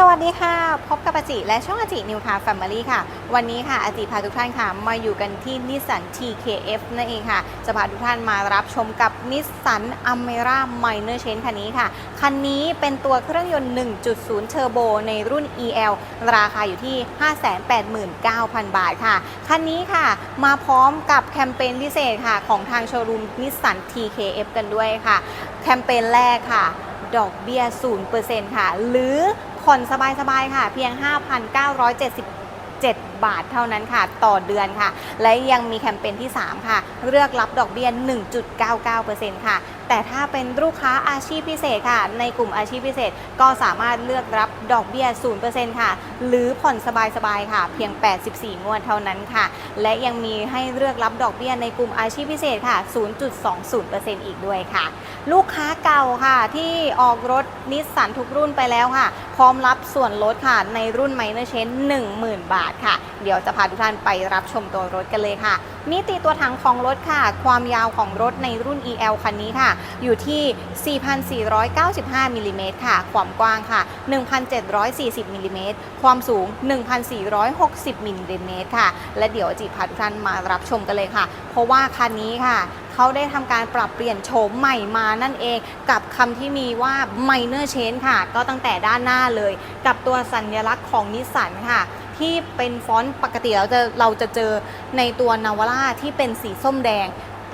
สวัสดีค่ะ พบกับอาจิ และช่องอาจินิวคาร์แฟมิลี่ค่ะ วันนี้ค่ะอาจิพาทุกท่านค่ะ มาอยู่กันที่นิสสัน TKF นั่นเองค่ะ จะพาทุกท่านมารับชมกับนิสสันอเมร่าไมเนอร์เชนคันนี้ค่ะ คันนี้เป็นตัวเครื่องยนต์ 1.0 เทอร์โบในรุ่น EL ราคาอยู่ที่ 589,000 บาทค่ะ คันนี้ค่ะ มาพร้อมกับแคมเปญพิเศษค่ะ ของทางโชว์รูมนิสสัน TKF กันด้วยค่ะ แคมเปญแรกค่ะ ดอกเบี้ย 0%ค่ะ หรือ ผ่อนสบายๆค่ะ เพียง 5,977 บาทเท่านั้นค่ะ ต่อเดือนค่ะ และยังมีแคมเปญที่ 3 ค่ะ เลือกรับดอกเบี้ย 1.99%ค่ะ แต่ถ้าเป็นลูกค้าอาชีพพิเศษค่ะ ในกลุ่มอาชีพพิเศษก็สามารถเลือกรับดอกเบี้ย 0%ค่ะ หรือผ่อนสบายๆค่ะ เพียง 84 งวดเท่านั้นค่ะ และยังมีให้เลือกรับดอกเบี้ยในกลุ่มอาชีพพิเศษค่ะ 0.20%อีกด้วยค่ะ ลูกค้าเก่าค่ะที่ออกรถนิสสันทุกรุ่นไปแล้วค่ะ พร้อมรับส่วนลดค่ะ ในรุ่นไมเนอร์เชน10,000 บาทค่ะ เดี๋ยวจะพาทุกท่านไปรับชมตัวรถกันเลยค่ะ มิติตัวถังของรถค่ะ ความยาวของรถในรุ่น EL คันนี้ค่ะ อยู่ที่ 4,495มิลลิเมตรค่ะ ความกว้างค่ะ 1,740มิลลิเมตร ความสูง 1,460มิลลิเมตรค่ะ และเดี๋ยวจีพาทุกท่านมารับชมกันเลยค่ะ เพราะว่าคันนี้ค่ะเขาได้ทำการปรับเปลี่ยนโฉมใหม่มานั่นเองกับคำที่มีว่า minor change ค่ะ ก็ตั้งแต่ด้านหน้าเลย กับตัวสัญลักษณ์ของนิสสันค่ะ ที่เป็นฟอนต์ปกติเราจะเราจะเจอในตัวนาวาร่าที่เป็นสีส้มแดง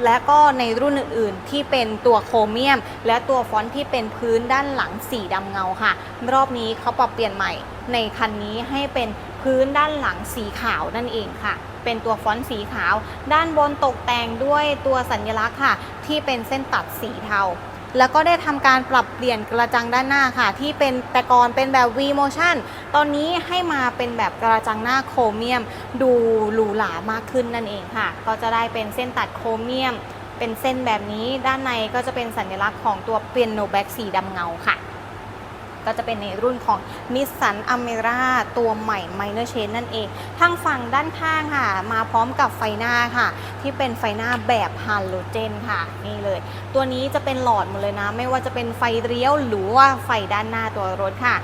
และก็ในรุ่นอื่นๆ ที่เป็นตัวโครเมียม และตัวฟอนต์ที่เป็นพื้นด้านหลังสีดำเงาค่ะ รอบนี้เขาปรับเปลี่ยนใหม่ในคันนี้ให้เป็นพื้นด้านหลังสีขาวนั่นเองค่ะ เป็นตัวฟอนต์สีขาว ด้านบนตกแต่งด้วยตัวสัญลักษณ์ค่ะ ที่เป็นเส้นตัดสีเทา แล้วก็ได้ทำการปรับเปลี่ยนกระจังด้านหน้าค่ะ ที่เป็นแต่ก่อนเป็นแบบ V motion ตอนนี้ให้มาเป็นแบบกระจังหน้าโครเมียม ดูหรูหรามากขึ้นนั่นเองค่ะ ก็จะได้เป็นเส้นตัดโครเมียม เป็นเส้นแบบนี้ด้านในก็จะเป็นสัญลักษณ์ของตัวเปียโนแบ็กสีดำเงาค่ะ ก็จะเป็นในรุ่นของ Nissan a m e r a ตัวใหม่ Minor Change นั่นเอง ทางฝั่งด้านข้างค่ะ มาพร้อมกับไฟหน้าค่ะ ที่เป็นไฟหน้าแบบฮาโลเจนค่ะ นี่เลย ตัวนี้จะเป็นหลอดหมดเลยนะ ไม่ว่าจะเป็นไฟเลี้ยวหรือว่าไฟด้านหน้าตัวรถค่ะ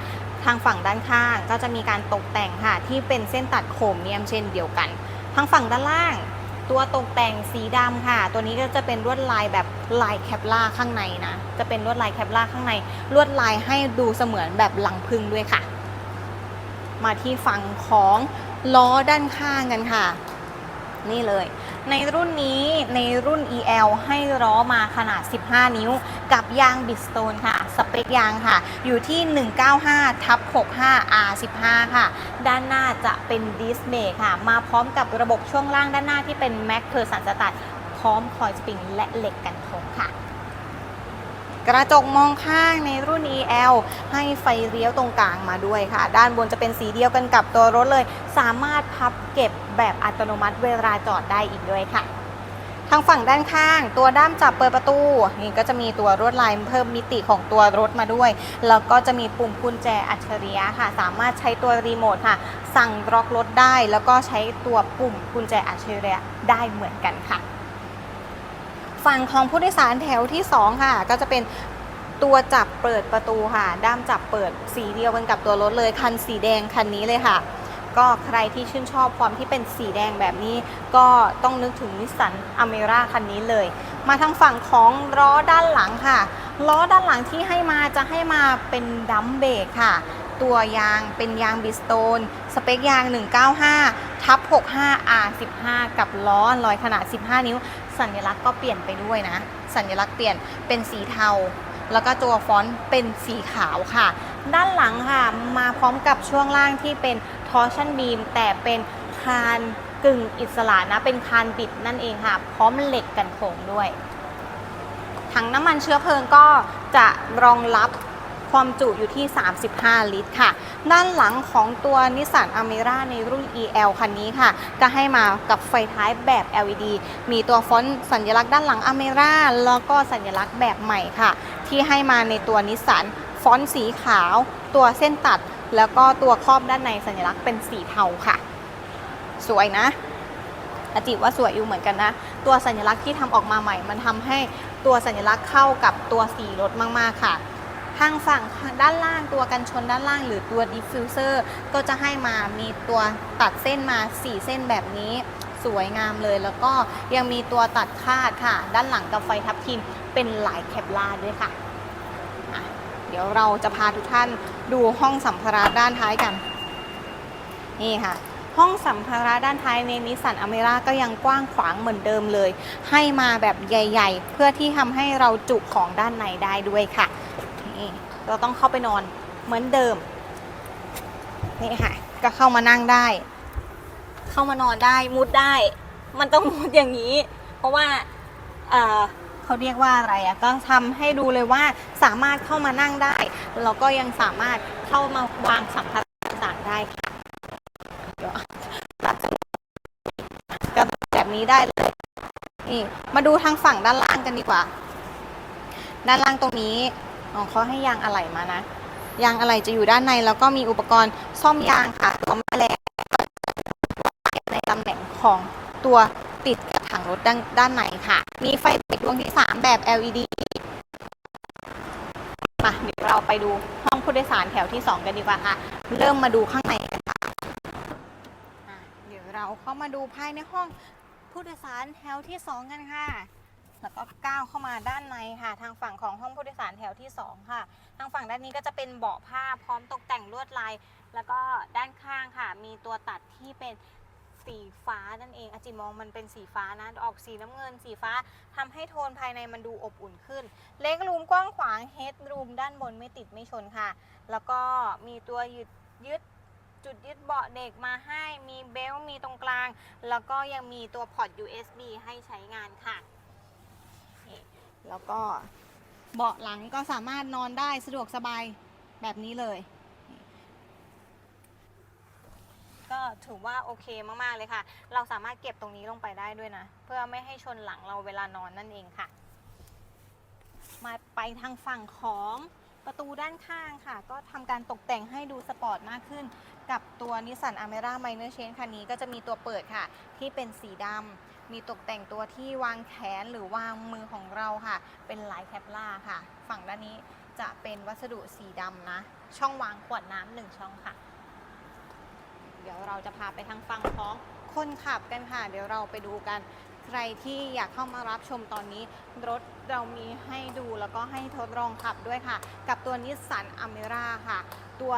ทางฝั่งด้านข้างก็จะมีการตกแต่งค่ะ ที่เป็นเส้นตัดโครเมียมเช่นเดียวกัน ทางฝั่งด้านล่าง ตัวตกแต่งสีดำค่ะ ตัวนี้ก็จะเป็นลวดลายแบบลายแคปล่าข้างในนะ จะเป็นลวดลายแคปล่าข้างใน ลวดลายให้ดูเสมือนแบบหลังพึ่งด้วยค่ะ มาที่ฝั่งของล้อด้านข้างกันค่ะ นี่เลย ในรุ่นนี้ในรุ่น EL ให้ล้อมาขนาด 15 นิ้ว กับยางบิสโตนค่ะ สเปคยางค่ะ อยู่ที่ 195ทับ65 R15 ค่ะ ด้านหน้าจะเป็นดิสเบรกค่ะ มาพร้อมกับระบบช่วงล่างด้านหน้าที่เป็นแม็กเพอร์สันสตัดพร้อมคอยสปริงและเหล็กกันโค้งค่ะ กระจกมองข้างในรุ่น EL ให้ไฟเลี้ยวตรงกลางมาด้วยค่ะ ด้านบนจะเป็นสีเดียวกันกับตัวรถเลย สามารถพับเก็บแบบอัตโนมัติเวลาจอดได้อีกด้วยค่ะทางฝั่งด้านข้าง ตัวด้ามจับเปิดประตูนี่ก็จะมีตัวลวดลายเพิ่มมิติของตัวรถมาด้วย แล้วก็จะมีปุ่มกุญแจอัจฉริยะค่ะ สามารถใช้ตัวรีโมทค่ะ สั่งล็อกรถได้ แล้วก็ใช้ตัวปุ่มกุญแจอัจฉริยะได้เหมือนกันค่ะ ฝั่งของผู้โดยสารแถวที่ 2 ค่ะ ก็จะเป็นตัวจับเปิดประตูค่ะ ด้ามจับเปิดสีเดียวกันกับตัวรถเลยคันสีแดงคันนี้เลยค่ะ ก็ใครที่ชื่นชอบความที่เป็นสีแดงแบบนี้ ก็ต้องนึกถึงนิสสันอเมร่าคันนี้เลย มาทางฝั่งของล้อด้านหลังค่ะ ล้อด้านหลังที่ให้มาจะให้มาเป็นดัมเบรกค่ะ ตัวยางเป็นยางบิสโตน สเปคยาง 195ทับ65 R15 กับล้อลอยขนาด 15 นิ้ว สัญลักษณ์ก็เปลี่ยนไปด้วยนะ สัญลักษณ์เปลี่ยนเป็นสีเทา แล้วก็ตัวฟอนต์เป็นสีขาวค่ะ ด้านหลังค่ะ มาพร้อมกับช่วงล่างที่เป็นทอร์ชันบีมแต่เป็นคานกึ่งอิสระนะ เป็นคานบิดนั่นเองค่ะ พร้อมเหล็กกันโค้งด้วย ถังน้ำมันเชื้อเพลิงก็จะรองรับ ความจุอยู่ที่ 35 ลิตรค่ะ ด้านหลังของตัวนิสสันอเมร่าในรุ่น EL คันนี้ค่ะ ก็ให้มากับไฟท้ายแบบ LED มีตัวฟอนต์สัญลักษณ์ด้านหลังอเมร่าแล้วก็สัญลักษณ์แบบใหม่ค่ะ ที่ให้มาในตัวนิสสันฟอนต์สีขาว ตัวเส้นตัด แล้วก็ตัวครอบด้านในสัญลักษณ์เป็นสีเทาค่ะ สวยนะอาจิว่าสวยอยู่เหมือนกันนะ ตัวสัญลักษณ์ที่ทำออกมาใหม่ มันทำให้ตัวสัญลักษณ์เข้ากับตัวสีรถมาก ๆ ค่ะ ทางฝั่งด้านล่างตัวกันชนด้านล่าง หรือตัวดิฟฟิวเซอร์ก็จะให้มามีตัวตัดเส้นมา 4 เส้นแบบนี้สวยงามเลย แล้วก็ยังมีตัวตัดคาดค่ะ ด้านหลังกับไฟทับทิมเป็นหลายแคปลาด้วยค่ะะเดี๋ยวเราจะพาทุกท่านดูห้องสัมภาระด้านท้ายกัน นี่ค่ะห้องสัมภาระด้านท้ายในนิสสันอเมร่าก็ยังกว้างขวางเหมือนเดิมเลย ให้มาแบบใหญ่ ๆ เพื่อที่ทำให้เราจุของด้านในได้ด้วยค่ะ นี่เราต้องเข้าไปนอนเหมือนเดิม นี่ค่ะ ก็เข้ามานั่งได้ เข้ามานอนได้มุดได้ มันต้องมุดอย่างนี้ เพราะว่าเออเขาเรียกว่าอะไรอะก็ทำให้ดูเลยว่าสามารถเข้ามานั่งได้แล้วก็ยังสามารถเข้ามาวางสัมภาระต่างๆได้ค่ะเดี๋ยวก็แบบนี้ได้เลยนี่มาดูทางฝั่งด้านล่างกันดีกว่า ด้านล่างตรงนี้ อ๋อเขาให้ยางอะไหล่มานะ ยางอะไหล่จะอยู่ด้านในแล้วก็มีอุปกรณ์ซ่อมยางค่ะตัวแม่แรงในตำแหน่งของตัวติดกับถังรถด้านด้านในค่ะ มีไฟติดดวงที่ 3 แบบ LED มาเดี๋ยวเราไปดูห้องผู้โดยสารแถวที่ 2 กันดีกว่าค่ะ เริ่มมาดูข้างในกันค่ะอะเดี๋ยวเราเข้ามาดูภายในห้องผู้โดยสารแถวที่ 2 กันค่ะ แล้วก็ก้าวเข้ามาด้านในค่ะ ทางฝั่งของห้องผู้โดยสารแถวที่ 2 ค่ะ ทางฝั่งด้านนี้ก็จะเป็นเบาะผ้าพร้อมตกแต่งลวดลาย แล้วก็ด้านข้างค่ะ มีตัวตัดที่เป็นสีฟ้านั่นเองอาจิมองมันเป็นสีฟ้านะ ออกสีน้ำเงินสีฟ้าทำให้โทนภายในมันดูอบอุ่นขึ้น เล็กรูมกว้างขวางเฮดรูมด้านบนไม่ติดไม่ชนค่ะ แล้วก็มีตัวยึดยึดจุดยึดเบาะเด็กมาให้มีเบลต์มีตรงกลาง แล้วก็ยังมีตัวพอร์ต USB ให้ใช้งานค่ะ แล้วก็เบาะหลังก็สามารถนอนได้สะดวกสบายแบบนี้เลย ก็ถือว่าโอเคมาก ๆ เลยค่ะ เราสามารถเก็บตรงนี้ลงไปได้ด้วยนะ เพื่อไม่ให้ชนหลังเราเวลานอนนั่นเองค่ะ มาไปทางฝั่งของ ประตูด้านข้างค่ะ ก็ทำการตกแต่งให้ดูสปอร์ตมากขึ้น กับตัวนิสสันอเมร่าไมเนอร์เชนคันนี้ก็จะมีตัวเปิดค่ะ ที่เป็นสีดำมีตกแต่งตัวที่วางแขนหรือวางมือของเราค่ะ เป็นลายแคปล่าค่ะ ฝั่งด้านนี้จะเป็นวัสดุสีดำนะ ช่องวางขวดน้ำหนึ่งช่องค่ะ เดี๋ยวเราจะพาไปทางฝั่งของคนขับกันค่ะ เดี๋ยวเราไปดูกัน ใครที่อยากเข้ามารับชมตอนนี้รถ เรามีให้ดูแล้วก็ให้ทดลองขับด้วยค่ะ กับตัวนิสสันอเมร่าค่ะ ตัว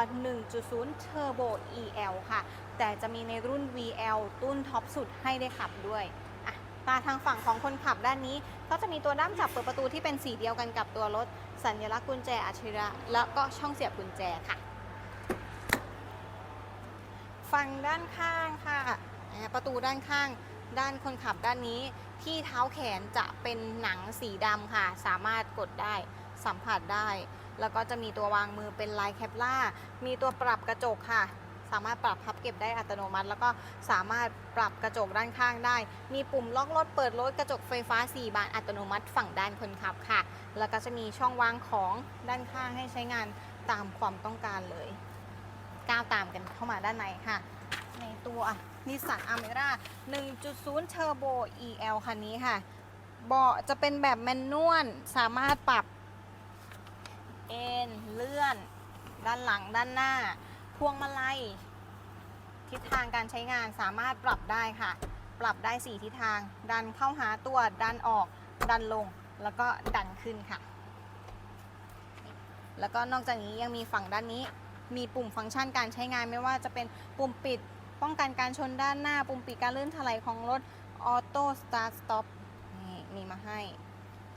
1.0 Turbo EL ค่ะ แต่จะมีในรุ่น VL ตุ้นท็อปสุดให้ได้ขับด้วยอะตาทางฝั่งของคนขับด้านนี้ ก็จะมีตัวด้ามจับเปิดประตูที่เป็นสีเดียวกันกับตัวรถ สัญลักษณ์กุญแจอัจฉริยะแล้วก็ช่องเสียบกุญแจค่ะ ฝั่งด้านข้างค่ะ ประตูด้านข้าง ด้านคนขับด้านนี้ ที่เท้าแขนจะเป็นหนังสีดำค่ะ สามารถกดได้สัมผัสได้ แล้วก็จะมีตัววางมือเป็นลายแคปล่า มีตัวปรับกระจกค่ะ สามารถปรับพับเก็บได้อัตโนมัติ แล้วก็สามารถปรับกระจกด้านข้างได้ มีปุ่มล็อกรถเปิดรถกระจกไฟฟ้า 4 บานอัตโนมัติฝั่งด้านคนขับค่ะ แล้วก็จะมีช่องวางของด้านข้างให้ใช้งานตามความต้องการเลย ก้าวตามกันเข้ามาด้านในค่ะ ในตัว นิสสันอเมร่า1.0 Turbo EL คันนี้ค่ะ เบาะจะเป็นแบบแมนนวล สามารถปรับเอ็นเลื่อน ด้านหลังด้านหน้า พวงมาลัย ทิศทางการใช้งานสามารถปรับได้ค่ะ ปรับได้ 4 ทิศทาง ดันเข้าหาตัว ดันออก ดันลง แล้วก็ดันขึ้นค่ะ แล้วก็นอกจากนี้ยังมีฝั่งด้านนี้ มีปุ่มฟังก์ชันการใช้งานไม่ว่าจะเป็นปุ่มปิด ป้องกันการชนด้านหน้า ปุ่มปิดการลื่นถลายของรถออโต้สตาร์ทสต็อปนี่มีมาให้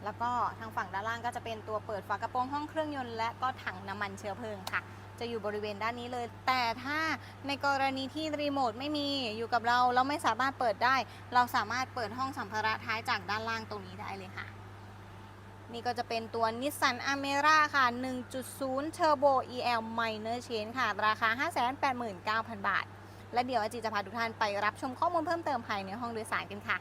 แล้วก็ทางฝั่งด้านล่างก็จะเป็นตัวเปิดฝากระโปรงห้องเครื่องยนต์และก็ถังน้ำมันเชื้อเพลิงค่ะ จะอยู่บริเวณด้านนี้เลย แต่ถ้าในกรณีที่รีโมทไม่มีอยู่กับเราเราไม่สามารถเปิดได้ เราสามารถเปิดห้องสัมภาระท้ายจากด้านล่างตรงนี้ได้เลยค่ะนี่ก็จะเป็นตัว Nissan Almera ค่ะ 1.0 Turbo EL Minor Change ค่ะ ราคา 589,000 บาท และเดี๋ยวอาจีจะพาทุกท่านไปรับชมข้อมูลเพิ่มเติมภายในห้องโดยสารกันค่ะ